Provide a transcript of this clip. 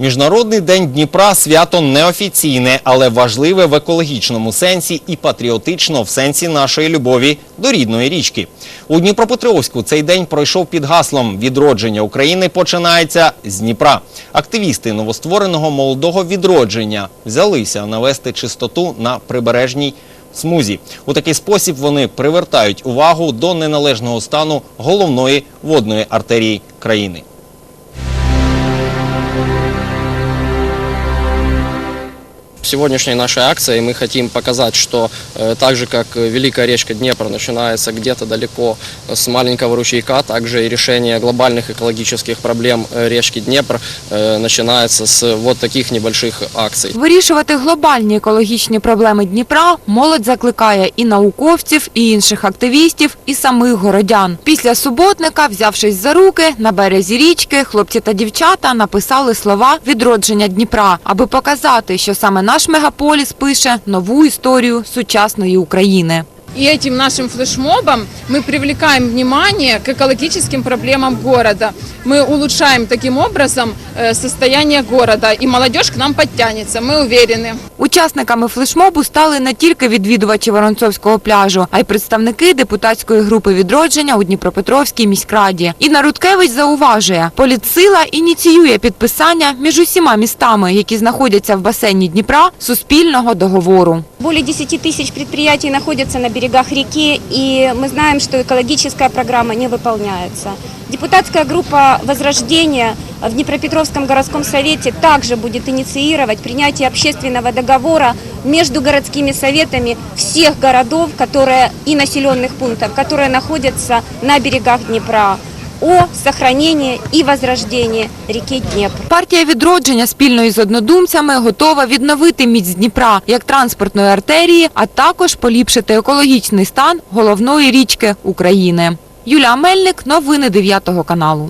Міжнародний день Дніпра свято неофіційне, але важливе в екологічному сенсі і патріотично в сенсі нашої любові до рідної річки. У Дніпропетровську цей день пройшов під гаслом «Відродження України починається з Дніпра». Активісти новоствореного молодого відродження взялися навести чистоту на прибережній смузі. У такий спосіб вони привертають увагу до неналежного стану головної водної артерії країни. Сегодняшней нашей акцией мы хотим показать, что э, так же, как э, Великая речка Днепр начинается где-то далеко э, с маленького ручейка, также и решение глобальных экологических проблем э, речки Днепр э, начинается с вот таких небольших акций. Вирішувати глобальні екологічні проблеми Дніпра молодь закликає і науковців, і інших активістів, і самих городян. Після суботника, взявшись за руки, на березі річки хлопці та дівчата написали слова відродження Дніпра, аби показати, що саме наш мегаполіс пише нову історію сучасної України. И этим нашим флешмобом мы привлекаем внимание к экологическим проблемам города. Мы улучшаем таким образом э, состояние города, и молодежь к нам подтянется, мы уверены. Учасниками флешмобу стали не тільки відвідувачі Воронцовського пляжу, а й представники депутатської групи відродження у Дніпропетровській міськраді. Інна Рудкевич зауважує, політсила ініціює підписання між усіма містами, які знаходяться в басейні Дніпра, суспільного договору. Более 10 тысяч предприятий находятся на берегах реки, и мы знаем, что экологическая программа не выполняется. Депутатская группа «Возрождение» в Днепропетровском городском совете также будет инициировать принятие общественного договора между городскими советами всех городов которые, и населенных пунктов, которые находятся на берегах Днепра о сохранении и возрождении реки Днепр. Партія відродження спільно із однодумцями готова відновити міць Дніпра як транспортної артерії, а також поліпшити екологічний стан головної річки України. Юлія Мельник, новини 9 каналу.